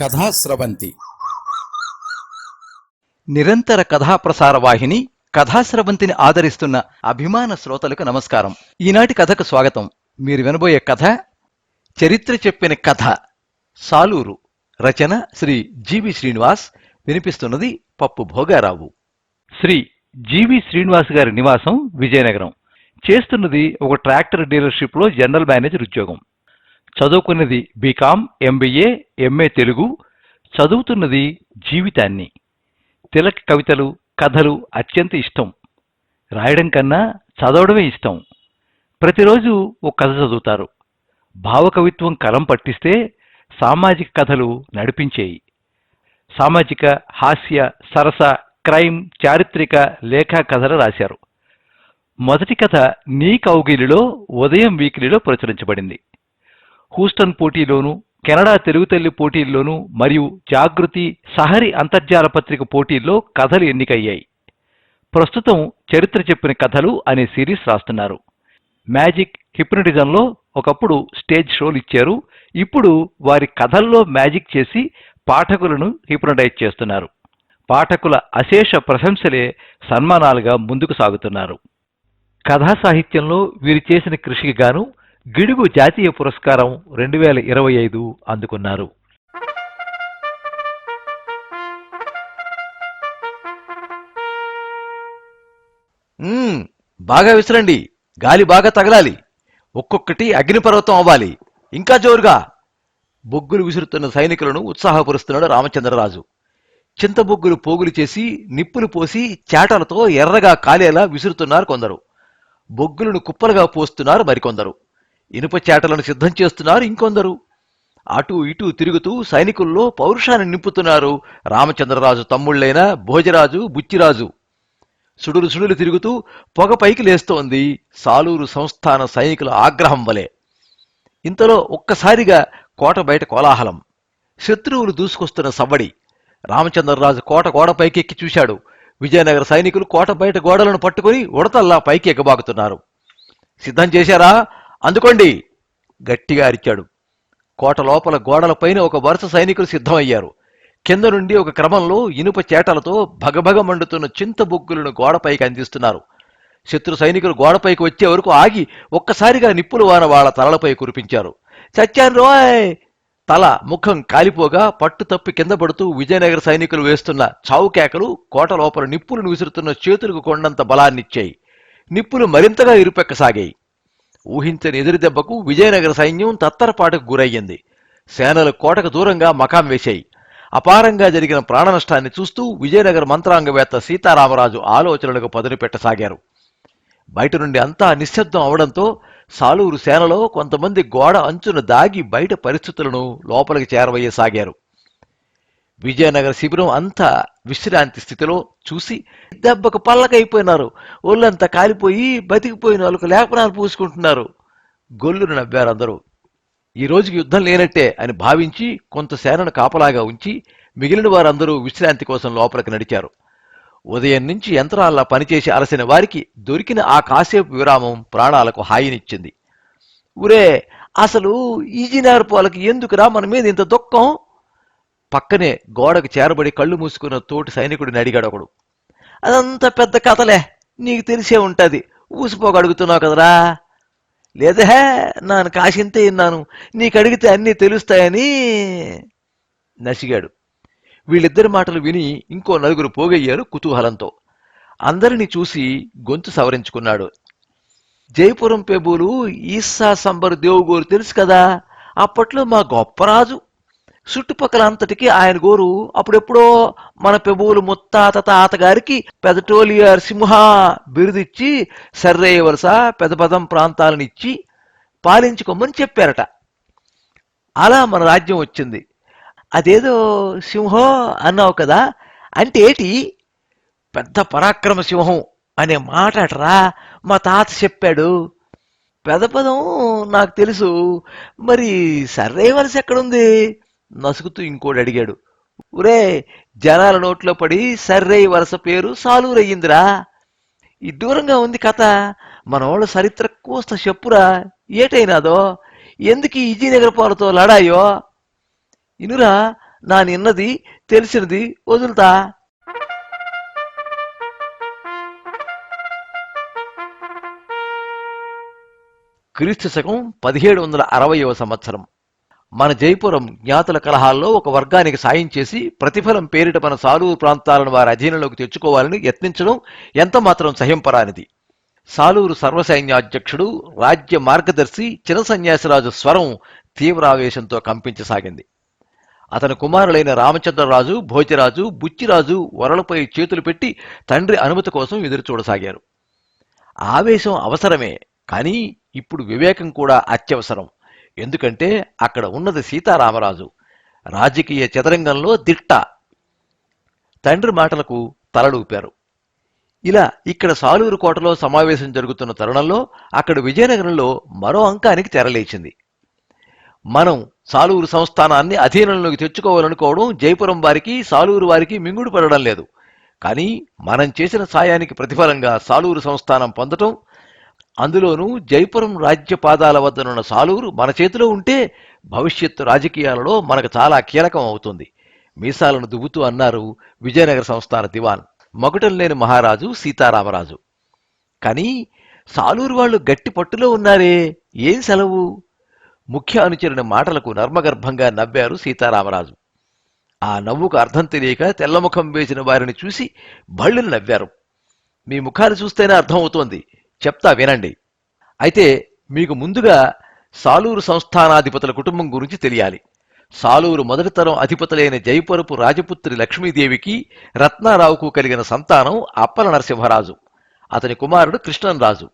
కథాస్రవంతి నిరంతర కథాప్రసార వాహిని కథాస్రవంతిని ఆదరిస్తున్న అభిమాన శ్రోతలకు నమస్కారం. ఈనాటి కథకు స్వాగతం. మీరు వినబోయే కథ చరిత్ర చెప్పిన కథ సాలూరు. రచన శ్రీ జీవి శ్రీనివాస్ వినిపిస్తున్నది పప్పు భోగారావు. శ్రీ జీవి శ్రీనివాస్ గారి నివాసం విజయనగరం. చేస్తున్నది ఒక ట్రాక్టర్ డీలర్షిప్లో జనరల్ మేనేజర్ ఉద్యోగం. చదువుకున్నది బీకాం ఎంబీఏ ఎంఏ తెలుగు. చదువుతున్నది జీవితాన్ని. తిలక్ కవితలు కథలు అత్యంత ఇష్టం. రాయడం కన్నా చదవడమే ఇష్టం. ప్రతిరోజు ఒక కథ చదువుతారు. భావకవిత్వం కలం పట్టిస్తే సామాజిక కథలు నడిపించేయి. సామాజిక హాస్య సరస క్రైమ్ చారిత్రక లేఖా కథలు రాశారు. మొదటి కథ నీ కౌగిలిలో ఉదయం వీక్లీలో ప్రచురించబడింది. హూస్టన్ పోటీలోనూ కెనడా తెలుగు తల్లి పోటీల్లోనూ మరియు జాగృతి సహరి అంతర్జాల పత్రిక పోటీల్లో కథలు ఎన్నికయ్యాయి. ప్రస్తుతం చరిత్ర చెప్పిన కథలు అనే సిరీస్ రాస్తున్నారు. మ్యాజిక్ హిప్నటిజంలో ఒకప్పుడు స్టేజ్ షోలు ఇచ్చారు. ఇప్పుడు వారి కథల్లో మ్యాజిక్ చేసి పాఠకులను హిప్నటైజ్ చేస్తున్నారు. పాఠకుల అశేష ప్రశంసలే సన్మానాలుగా ముందుకు సాగుతున్నారు. కథా సాహిత్యంలో వీరు చేసిన కృషికి గాను గిడుగు జాతీయ పురస్కారం రెండు వేల ఇరవై ఐదు అందుకున్నారు. బాగా విసరండి. గాలి బాగా తగలాలి. ఒక్కొక్కటి అగ్నిపర్వతం అవ్వాలి. ఇంకా జోరుగా. బొగ్గులు విసురుతున్న సైనికులను ఉత్సాహపరుస్తున్నాడు రామచంద్రరాజు. చింతబొగ్గులు పోగులు చేసి నిప్పులు పోసి చేటలతో ఎర్రగా కాలేలా విసురుతున్నారు కొందరు. బొగ్గులను కుప్పలుగా పోస్తున్నారు మరికొందరు. ఇనుప చేటలను సిద్ధం చేస్తున్నారు ఇంకొందరు. అటూ ఇటూ తిరుగుతూ సైనికుల్లో పౌరుషాన్ని నింపుతున్నారు. రామచంద్రరాజు తమ్ముళ్ళైన భోజరాజు బుచ్చిరాజు. సుడులు సుడులు తిరుగుతూ పొగ పైకి లేస్తోంది. సాలూరు సంస్థాన సైనికుల ఆగ్రహం వలె. ఇంతలో ఒక్కసారిగా కోట బయట కోలాహలం. శత్రువులు దూసుకొస్తున్న సవ్వడి. రామచంద్రరాజు కోట గోడ పైకి ఎక్కి చూశాడు. విజయనగర సైనికులు కోట బయట గోడలను పట్టుకుని ఉడతల్లా పైకి ఎగబాకుతున్నారు సిద్ధం చేశారా? అందుకోండి గట్టిగా అరిచాడు. కోట లోపల గోడలపైన ఒక వరుస సైనికులు సిద్ధమయ్యారు. కింద నుండి ఒక క్రమంలో ఇనుప చేటలతో భగభగ మండుతున్న చింత బొగ్గులను గోడపైకి అందిస్తున్నారు. శత్రు సైనికులు గోడపైకి వచ్చే వరకు ఆగి ఒక్కసారిగా నిప్పుల వాన వాళ్ళ తలలపై కురిపించారు. చచ్చాను రోయ్! తల ముఖం కాలిపోగా పట్టు తప్పి కింద పడుతూ విజయనగర సైనికులు వేస్తున్న చావు కేకలు కోట లోపల నిప్పులను విసురుతున్న చేతులకు కొండంత బలాన్నిచ్చాయి. నిప్పులు మరింతగా ఇరుపెక్కసాగాయి. ఊహించని ఎదురు దెబ్బకు విజయనగర సైన్యం తత్తరపాటుకు గురయ్యింది. సేనలు కోటకు దూరంగా మకాం వేశాయి. అపారంగా జరిగిన ప్రాణ నష్టాన్ని చూస్తూ విజయనగర మంత్రాంగవేత్త సీతారామరాజు ఆలోచనలకు పదును పెట్టసాగారు. బయట నుండి అంతా నిశ్శబ్దం అవడంతో సాలూరు సేనలో కొంతమంది గోడ అంచున దాగి బయట పరిస్థితులను లోపలికి చేరవయ్యసాగారు విజయనగర శిబిరం అంతా విశ్రాంతి స్థితిలో చూసి దెబ్బకు పల్లకైపోయినారు. ఒళ్ళంతా కాలిపోయి బతికిపోయిన వాళ్ళకు లేపనాలు పూసుకుంటున్నారు. గొల్లును నవ్వారు అందరూ. ఈ రోజుకి యుద్ధం లేనట్టే అని భావించి కొంత సేనను కాపలాగా ఉంచి మిగిలిన వారందరూ విశ్రాంతి కోసం లోపలికి నడిచారు. ఉదయం నుంచి యంత్రాల్లా పనిచేసి అలసిన వారికి దొరికిన ఆ కాసేపు విరామం ప్రాణాలకు హాయినిచ్చింది. ఉరే అసలు ఈజినార్ పోలకి ఎందుకురా మన మీద ఇంత దుఃఖం? పక్కనే గోడకు చేరబడి కళ్ళు మూసుకున్న తోటి సైనికుడిని అడిగాడు ఒకడు. అదంతా పెద్ద కథలే. నీకు తెలిసే ఉంటుంది. ఊసిపోక అడుగుతున్నావు కదరా? లేదే నాను కాసింతే విన్నాను నీకు అడిగితే అన్నీ తెలుస్తాయని నసిగాడు. వీళ్ళిద్దరి మాటలు విని ఇంకో నలుగురు పోగయ్యారు కుతూహలంతో. అందరినీ చూసి గొంతు సవరించుకున్నాడు. జైపురం పెబులు ఈసా సంబర్ దేవుగోరు తెలుసు కదా? అప్పట్లో మా గొప్ప రాజు చుట్టుపక్కల అంతటికి ఆయన గోరు అప్పుడెప్పుడో మన పెబువులు ముత్తాత తాతగారికి పెదటోలియర్ సింహ బిరుదిచ్చి సర్రయ్య వరుస పెదపదం ప్రాంతాలను ఇచ్చి పాలించుకోమని చెప్పారట. అలా మన రాజ్యం వచ్చింది. అదేదో సింహం అన్నావు కదా అంటే ఏటి? పెద్ద పరాక్రమ సింహం అనే మాట అటరా మా తాత చెప్పాడు. పెదపదం నాకు తెలుసు మరి సర్రే వలస ఎక్కడుంది? నసుకుతూ ఇంకోడు అడిగాడు. ఒరే జనాల నోట్లో పడి సర్రే వరస పేరు సాలూరయ్యిందిరా. ఈ దూరంగా ఉంది కథ. మనోళ్ళ చరిత్ర కోస్త చెప్పురా. ఏటైనాదో? ఎందుకు ఈజీ నగరపాలతో పాలతో లడాయో? ఇనురా నా నిన్నది తెలిసినది వదులుతా. క్రీస్తు శకం పదిహేడు వందల అరవయవ సంవత్సరం. మన జైపురం జ్ఞాతుల కలహాల్లో ఒక వర్గానికి సాయం చేసి ప్రతిఫలం పేరిట మన సాలూరు ప్రాంతాలను వారి అధీనంలోకి తెచ్చుకోవాలని యత్నించడం ఎంతమాత్రం సహింపరానిది. సాలూరు సర్వసైన్యాధ్యక్షుడు రాజ్య మార్గదర్శి చిన్న సన్యాసిరాజు స్వరం తీవ్రావేశంతో కంపించసాగింది. అతని కుమారులైన రామచంద్రరాజు భోజరాజు బుచ్చిరాజు వరలపై చేతులు పెట్టి తండ్రి అనుమతి కోసం ఎదురు చూడసాగారు ఆవేశం అవసరమే కానీ ఇప్పుడు వివేకం కూడా అత్యవసరం. ఎందుకంటే అక్కడ ఉన్నది సీతారామరాజు. రాజకీయ చదరంగంలో దిట్ట. తండ్రి మాటలకు తలడూపారు ఇలా ఇక్కడ సాలూరు కోటలో సమావేశం జరుగుతున్న తరుణంలో అక్కడ విజయనగరంలో మరో అంకానికి తెరలేచింది. మనం సాలూరు సంస్థానాన్ని అధీనంలోకి తెచ్చుకోవాలనుకోవడం జైపురం వారికి సాలూరు వారికి మింగుడు పడడం లేదు. కానీ మనం చేసిన సాయానికి ప్రతిఫలంగా సాలూరు సంస్థానం పొందటం అందులోనూ జైపురం రాజ్య పాదాల వద్దనున్న సాలూరు మన చేతిలో ఉంటే భవిష్యత్తు రాజకీయాలలో మనకు చాలా కీలకం అవుతుంది. మీసాలను దువ్వుతూ అన్నారు విజయనగర సంస్థాన దివాన్. మగుటం లేని మహారాజు సీతారామరాజు. కానీ సాలూరు వాళ్ళు గట్టి పట్టులో ఉన్నారే ఏం సెలవు? ముఖ్య అనుచరుని మాటలకు నర్మగర్భంగా నవ్వారు సీతారామరాజు. ఆ నవ్వుకు అర్థం తెలియక తెల్లముఖం వేసిన వారిని చూసి బళ్ళు నవ్వారు. మీ ముఖాలు చూస్తేనే అర్థమవుతోంది చెప్తా వినండి. అయితే మీకు ముందుగా సాలూరు సంస్థానాధిపతుల కుటుంబం గురించి తెలియాలి. సాలూరు మొదటి తరం అధిపతులైన జైపరపు రాజపుత్రి లక్ష్మీదేవికి రత్నారావుకు కలిగిన సంతానం అప్పల నరసింహరాజు. అతని కుమారుడు కృష్ణంరాజు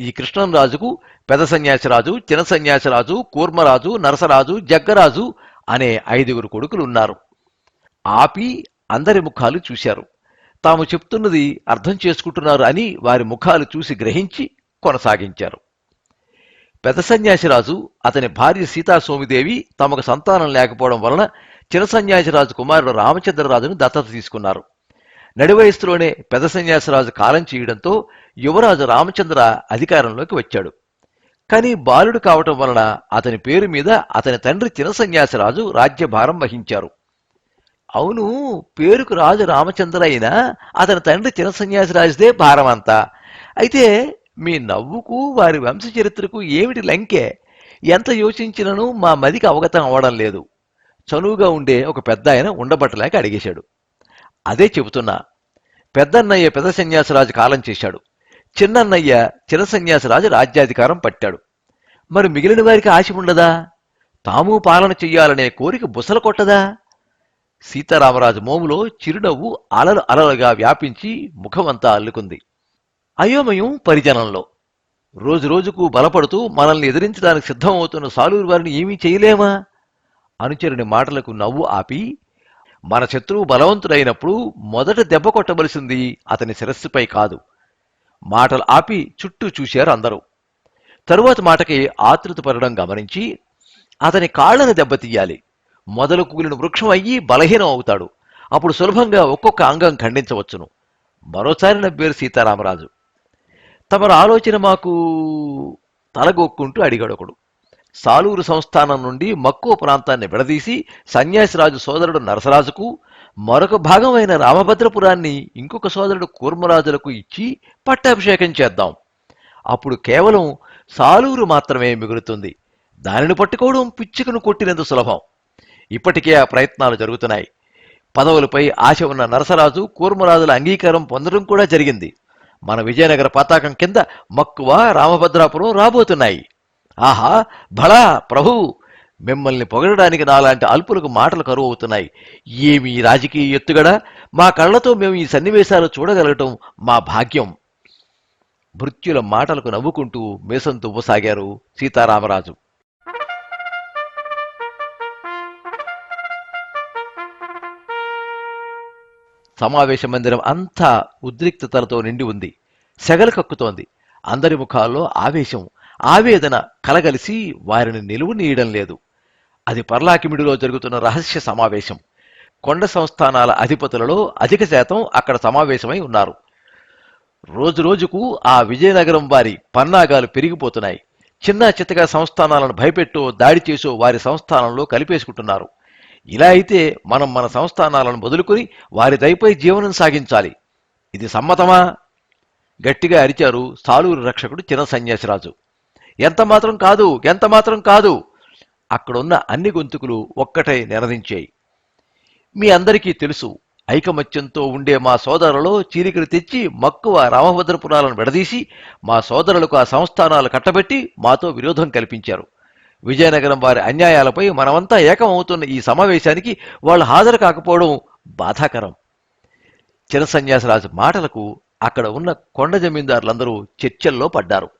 ఈ కృష్ణంరాజుకు పెద సన్యాసిరాజు చిన్న సన్యాసిరాజు కూర్మరాజు నరసరాజు జగ్గరాజు అనే ఐదుగురు కొడుకులు ఉన్నారు. ఆపి అందరి ముఖాలు చూశారు. తాము చెప్తున్నది అర్థం చేసుకుంటున్నారు అని వారి ముఖాలు చూసి గ్రహించి కొనసాగించారు. పెద్ద సన్యాసిరాజు అతని భార్య సీతా సోమిదేవి తమకు సంతానం లేకపోవడం వలన చిన్న సన్యాసిరాజు కుమారుడు రామచంద్రరాజును దత్తత తీసుకున్నారు. నడివయస్సులోనే పెద్ద సన్యాసిరాజు కాలం చేయడంతో యువరాజు రామచంద్ర అధికారంలోకి వచ్చాడు. కానీ బాలుడు కావటం వలన అతని పేరు మీద అతని తండ్రి చిన్న సన్యాసిరాజు రాజ్యభారం వహించారు. అవును పేరుకు రాజు రామచంద్ర అయినా అతని తండ్రి చిన్న సన్యాసిరాజుదే భారం అయితే మీ నవ్వుకు వారి వంశ చరిత్రకు ఏమిటి లంకే? ఎంత యోచించినను మా మదికి అవగతం అవ్వడం లేదు. చనువుగా ఉండే ఒక పెద్ద ఆయన ఉండబట్టలేక అడిగేశాడు. అదే చెబుతున్నా. పెద్దన్నయ్య పెద్ద సన్యాసరాజు కాలం చేశాడు. చిన్నన్నయ్య చిన్న సన్యాసరాజు రాజ్యాధికారం పట్టాడు. మరి మిగిలిన వారికి ఆశ ఉండదా తాము పాలన చెయ్యాలనే కోరిక బుసల కొట్టదా? సీతారామరాజు మోములో చిరునవ్వు అలలు అలలుగా వ్యాపించి ముఖమంతా అల్లుకుంది. అయోమయం పరిజనంలో. రోజు రోజుకు బలపడుతూ మనల్ని ఎదిరించడానికి సిద్ధమవుతున్న సాలూరు వారిని ఏమీ చేయలేమా? అనుచరుని మాటలకు నవ్వు ఆపి మన శత్రువు బలవంతుడైనప్పుడు మొదట దెబ్బ కొట్టవలసింది అతని శిరస్సుపై కాదు. మాటలు ఆపి చుట్టూ చూశారు అందరూ. తరువాత మాటకి ఆతృత పడడం గమనించి అతని కాళ్ళను దెబ్బతీయాలి. మొదలు కూలిన వృక్షం అయ్యి బలహీనం అవుతాడు. అప్పుడు సులభంగా ఒక్కొక్క అంగం ఖండించవచ్చును. మరోసారి నవ్వేరు సీతారామరాజు. తమరు ఆలోచన మాకు తలగొక్కుంటూ అడిగాడు ఒకడు. సాలూరు సంస్థానం నుండి మక్కువ ప్రాంతాన్ని విడదీసి సన్యాసిరాజు సోదరుడు నరసరాజుకు మరొక భాగమైన రామభద్రపురాన్ని ఇంకొక సోదరుడు కూర్మరాజులకు ఇచ్చి పట్టాభిషేకం చేద్దాం. అప్పుడు కేవలం సాలూరు మాత్రమే మిగులుతుంది. దానిని పట్టుకోవడం పిచ్చుకను కొట్టినంత సులభం. ఇప్పటికే ఆ ప్రయత్నాలు జరుగుతున్నాయి. పదవులపై ఆశ ఉన్న నరసరాజు కూర్మరాజుల అంగీకారం పొందడం కూడా జరిగింది. మన విజయనగర పతాకం కింద మక్కువ రామభద్రాపురం రాబోతున్నాయి. ఆహా భళా ప్రభు! మిమ్మల్ని పొగడడానికి నాలాంటి అల్పులకు మాటలు కరువు అవుతున్నాయి. ఏమి రాజకీయ ఎత్తుగడ? మా కళ్ళతో మేము ఈ సన్నివేశాలు చూడగలగటం మా భాగ్యం. భృత్యుల మాటలకు నవ్వుకుంటూ మీసం తువ్వసాగారు సీతారామరాజు. సమావేశ మందిరం అంతా ఉద్రిక్తతలతో నిండి ఉంది. సెగలు కక్కుతోంది. అందరి ముఖాల్లో ఆవేశం ఆవేదన కలగలిసి వారిని నిలువు నీయడం లేదు. అది పర్లాకిమిడిలో జరుగుతున్న రహస్య సమావేశం. కొండ సంస్థానాల అధిపతులలో అధిక శాతం అక్కడ సమావేశమై ఉన్నారు. రోజు రోజుకు ఆ విజయనగరం వారి పన్నాగాలు పెరిగిపోతున్నాయి. చిన్న చిత్తగా సంస్థానాలను భయపెట్టో దాడి చేసో వారి సంస్థానంలో కలిపేసుకుంటున్నారు. ఇలా అయితే మనం మన సంస్థానాలను వదులుకుని వారి దయపై జీవనం సాగించాలి. ఇది సమ్మతమా? గట్టిగా అరిచారు సాలూరు రక్షకుడు చిన్న సన్యాసిరాజు. ఎంత మాత్రం కాదు ఎంత మాత్రం కాదు అక్కడున్న అన్ని గొంతుకులు ఒక్కటై నినదించాయి. మీ అందరికీ తెలుసు ఐకమత్యంతో ఉండే మా సోదరులలో చీలికలు తెచ్చి మక్కువ రామభద్రపురాలను విడదీసి మా సోదరులకు ఆ సంస్థానాలు కట్టబెట్టి మాతో విరోధం కల్పించారు. విజయనగరం వారి అన్యాయాలపై మనమంతా ఏకమవుతున్న ఈ సమావేశానికి వాళ్ళు హాజరు కాకపోవడం బాధాకరం. చిన్న సన్యాసరాజు మాటలకు అక్కడ ఉన్న కొండ జమీందారులందరూ చర్చల్లో పడ్డారు.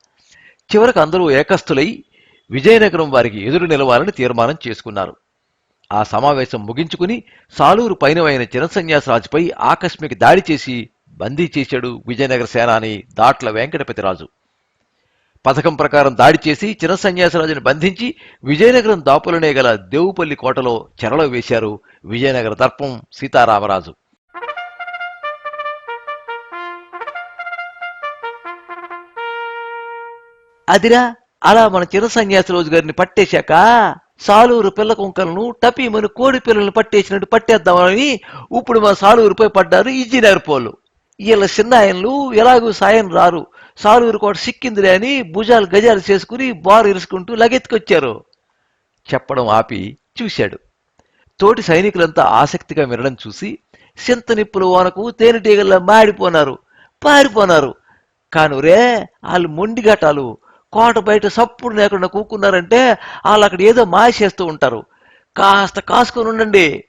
చివరకు అందరూ ఏకస్థులై విజయనగరం వారికి ఎదురు నిలవాలని తీర్మానం చేసుకున్నారు. ఆ సమావేశం ముగించుకుని సాలూరు పైనవైన చిన్న సన్యాసరాజుపై ఆకస్మిక దాడి చేసి బందీ చేశాడు విజయనగర సేనాని దాట్ల వెంకటపతిరాజు. పథకం ప్రకారం దాడి చేసి చిన్న సన్యాసరాజుని బంధించి విజయనగరం దాపులనే గల దేవుపల్లి కోటలో చెరలో వేశారు విజయనగర దర్పం సీతారామరాజు. అదిరా అలా మన చిన్న సన్యాసి రోజు గారిని పట్టేశాక సాలూరు పిల్ల కుంకలను టపీమని కోడి పిల్లలను పట్టేసినట్టు పట్టేద్దామని ఇప్పుడు మా సాలూరుపై పడ్డారు ఇంజనీర్ పోలు. వీళ్ళ చిన్నాయన్లు ఎలాగూ సాయం రారు. సాలూరు కోట సిక్కిందిలే అని భుజాలు గజాలు చేసుకుని బారు ఇరుసుకుంటూ లగెత్తుకొచ్చారు. చెప్పడం ఆపి చూశాడు. తోటి సైనికులంతా ఆసక్తిగా వినడం చూసి సింత నిప్పుల వానకు తేనెటీగల్లా మాడిపోనారు పారిపోనారు. కానురే వాళ్ళు మొండిఘటాలు కోట బయట సప్పుడు లేకుండా కూకున్నారంటే వాళ్ళు అక్కడ ఏదో మాయసేస్తూ ఉంటారు. కాస్త కాసుకొని ఉండండి.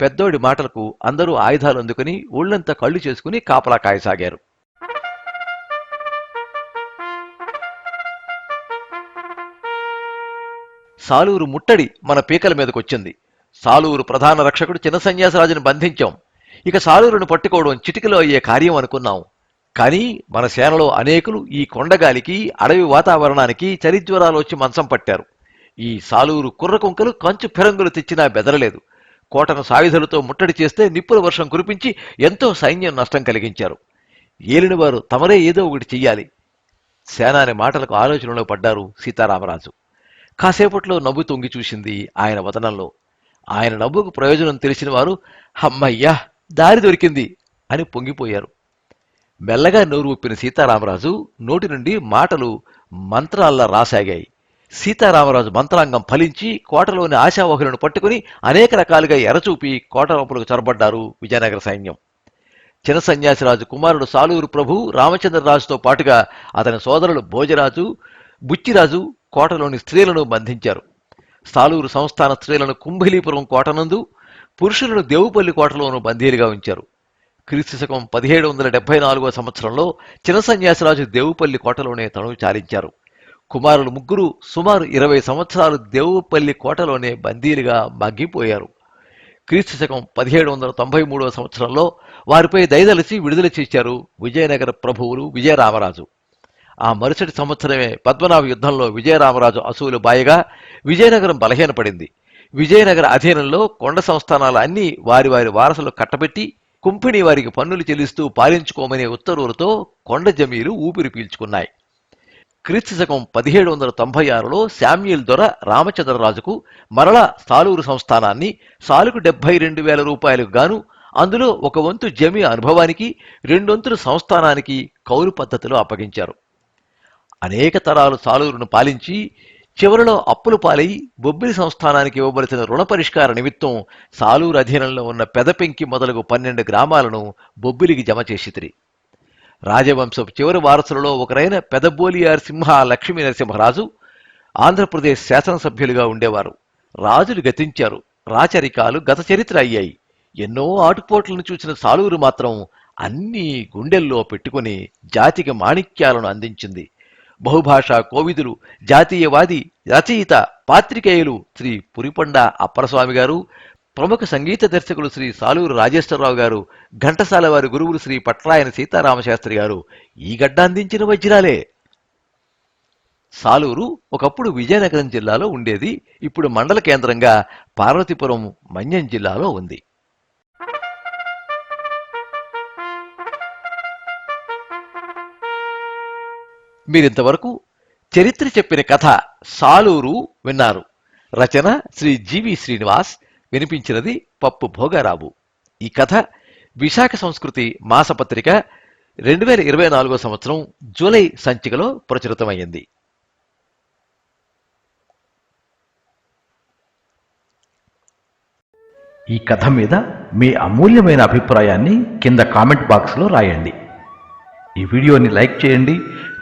పెద్దోడి మాటలకు అందరూ ఆయుధాలు అందుకుని ఒళ్ళంతా కళ్ళు చేసుకుని కాపలా కాయసాగారు. సాలూరు ముట్టడి మన పీకల మీదకొచ్చింది. సాలూరు ప్రధాన రక్షకుడు చిన్న సన్యాసరాజుని బంధించాం. ఇక సాలూరును పట్టుకోవడం చిటికలో అయ్యే కార్యం అనుకున్నాం. కానీ మన సేనలో అనేకులు ఈ కొండగాలికి అడవి వాతావరణానికి చరిజ్వరాలు వచ్చి మంచం పట్టారు. ఈ సాలూరు కుర్రకుంకలు కంచు ఫిరంగులు తెచ్చినా బెదరలేదు. కోటను సాయుధులతో ముట్టడి చేస్తే నిప్పుల వర్షం కురిపించి ఎంతో సైన్యం నష్టం కలిగించారు. ఏలినవారు తమరే ఏదో ఒకటి చెయ్యాలి. సేనాని మాటలకు ఆలోచనలో పడ్డారు సీతారామరాజు. కాసేపట్లో నవ్వు తొంగి చూసింది ఆయన వదనంలో. ఆయన నవ్వుకు ప్రయోజనం తెలిసిన వారు అమ్మయ్యా దారి దొరికింది అని పొంగిపోయారు. మెల్లగా నోరు ఒప్పిన సీతారామరాజు నోటి నుండి మాటలు మంత్రాల్లా రాసాగాయి. సీతారామరాజు మంత్రాంగం ఫలించి కోటలోని ఆశావహులను పట్టుకుని అనేక రకాలుగా ఎరచూపి కోట లోపలకు చొరబడ్డారు విజయనగర సైన్యం. చిన్న సన్యాసిరాజు కుమారుడు సాలూరు ప్రభు రామచంద్రరాజుతో పాటుగా అతని సోదరులు భోజరాజు బుచ్చిరాజు కోటలోని స్త్రీలను బంధించారు. సాలూరు సంస్థాన స్త్రీలను కుంభలీపురం కోటనందు పురుషులను దేవుపల్లి కోటలోనూ బందీలుగా ఉంచారు. క్రీస్తు శకం పదిహేడు వందల డెబ్బై నాలుగో సంవత్సరంలో చిన్న సన్యాసిరాజు దేవుపల్లి కోటలోనే తనువు చాలించారు. కుమారులు ముగ్గురు సుమారు ఇరవై సంవత్సరాలు దేవుపల్లి కోటలోనే బందీలుగా మగ్గిపోయారు. క్రీస్తు శకం పదిహేడు వందల తొంభై మూడవ సంవత్సరంలో వారిపై దయదలిచి విడుదల చేశారు విజయనగర ప్రభువులు విజయరామరాజు. ఆ మరుసటి సంవత్సరమే పద్మనాభ యుద్ధంలో విజయరామరాజు అసూలు బాయగా విజయనగరం బలహీనపడింది. విజయనగర అధీనంలో కొండ సంస్థానాలు అన్నీ వారి వారి వారసులు కట్టబెట్టి కుంపిణి వారికి పన్నులు చెల్లిస్తూ పాలించుకోమనే ఉత్తర్వులతో కొండ జమీలు ఊపిరి పీల్చుకున్నాయి. క్రీస్తు శకం పదిహేడు వందల తొంభై ఆరులో శామ్యుల్ దొర రామచంద్రరాజుకు మరలా సాలూరు సంస్థానాన్ని సాలుకు డెబ్బై రెండు వేల రూపాయలకు గాను అందులో ఒక వంతు జమి అనుభవానికి రెండొంతులు సంస్థానానికి కౌలు పద్ధతిలో అప్పగించారు. అనేక తరాలు సాలూరును పాలించి చివరిలో అప్పులు పాలై బొబ్బిలి సంస్థానానికి ఇవ్వవలసిన రుణ పరిష్కార నిమిత్తం సాలూరు అధీనంలో ఉన్న పెదపెంకి మొదలగు పన్నెండు గ్రామాలను బొబ్బిలికి జమ చేసితిరి. రాజవంశపు చివరి వారసులలో ఒకరైన పెదబోలియార్ సింహ లక్ష్మీ నరసింహరాజు ఆంధ్రప్రదేశ్ శాసనసభ్యులుగా ఉండేవారు. రాజులు గతించారు. రాచరికాలు గత చరిత్ర అయ్యాయి. ఎన్నో ఆటుపోట్లను చూసిన సాలూరు మాత్రం అన్నీ గుండెల్లో పెట్టుకుని జాతికి మాణిక్యాలను అందించింది. బహుభాషా కోవిదులు జాతీయవాది రచయిత పాత్రికేయులు శ్రీ పురిపండ అప్పరస్వామి గారు ప్రముఖ సంగీత దర్శకులు శ్రీ సాలూరు రాజేశ్వరరావు గారు ఘంటసాల వారి గురువులు శ్రీ పట్రాయన సీతారామశాస్త్రి గారు. ఈ గడ్డ అందించిన వజ్రాలే సాలూరు ఒకప్పుడు విజయనగరం జిల్లాలో ఉండేది. ఇప్పుడు మండల కేంద్రంగా పార్వతీపురం మన్యం జిల్లాలో ఉంది. మీరింతవరకు చరిత్ర చెప్పిన కథ సాలూరు విన్నారు. రచన శ్రీ జీవి శ్రీనివాస్ వినిపించినది పప్పు భోగారావు. ఈ కథ విశాఖ సంస్కృతి మాసపత్రిక రెండు వేల ఇరవై నాలుగో సంవత్సరం జూలై సంచికలో ప్రచురితమైంది ఈ కథ మీద మీ అమూల్యమైన అభిప్రాయాన్ని కింద కామెంట్ బాక్స్లో రాయండి. ఈ వీడియోని లైక్ చేయండి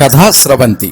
కథా స్రవంతి